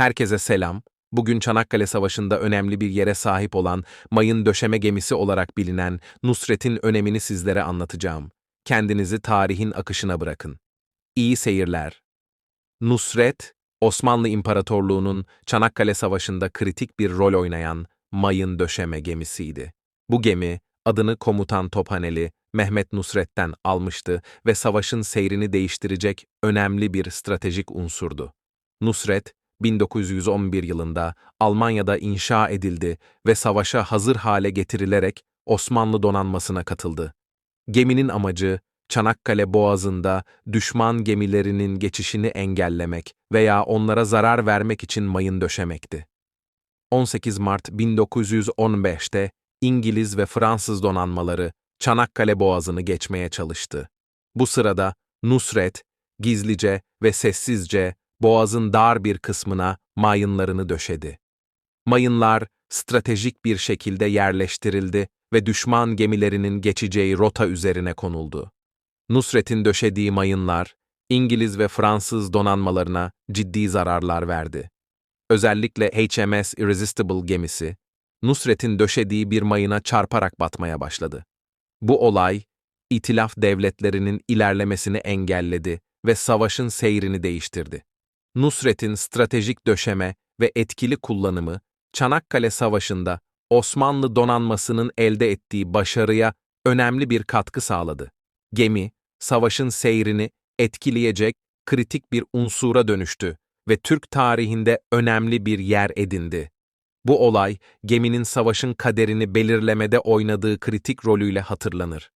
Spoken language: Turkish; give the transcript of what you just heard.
Herkese selam. Bugün Çanakkale Savaşı'nda önemli bir yere sahip olan mayın döşeme gemisi olarak bilinen Nusret'in önemini sizlere anlatacağım. Kendinizi tarihin akışına bırakın. İyi seyirler. Nusret, Osmanlı İmparatorluğu'nun Çanakkale Savaşı'nda kritik bir rol oynayan mayın döşeme gemisiydi. Bu gemi, adını komutan Tophaneli Mehmet Nusret'ten almıştı ve savaşın seyrini değiştirecek önemli bir stratejik unsurdu. Nusret, 1911 yılında Almanya'da inşa edildi ve savaşa hazır hale getirilerek Osmanlı donanmasına katıldı. Geminin amacı, Çanakkale Boğazı'nda düşman gemilerinin geçişini engellemek veya onlara zarar vermek için mayın döşemekti. 18 Mart 1915'te İngiliz ve Fransız donanmaları Çanakkale Boğazı'nı geçmeye çalıştı. Bu sırada Nusret, gizlice ve sessizce boğazın dar bir kısmına mayınlarını döşedi. Mayınlar stratejik bir şekilde yerleştirildi ve düşman gemilerinin geçeceği rota üzerine konuldu. Nusret'in döşediği mayınlar, İngiliz ve Fransız donanmalarına ciddi zararlar verdi. Özellikle HMS Irresistible gemisi, Nusret'in döşediği bir mayına çarparak batmaya başladı. Bu olay, İtilaf devletlerinin ilerlemesini engelledi ve savaşın seyrini değiştirdi. Nusret'in stratejik döşeme ve etkili kullanımı, Çanakkale Savaşı'nda Osmanlı donanmasının elde ettiği başarıya önemli bir katkı sağladı. Gemi, savaşın seyrini etkileyecek kritik bir unsura dönüştü ve Türk tarihinde önemli bir yer edindi. Bu olay, geminin savaşın kaderini belirlemede oynadığı kritik rolüyle hatırlanır.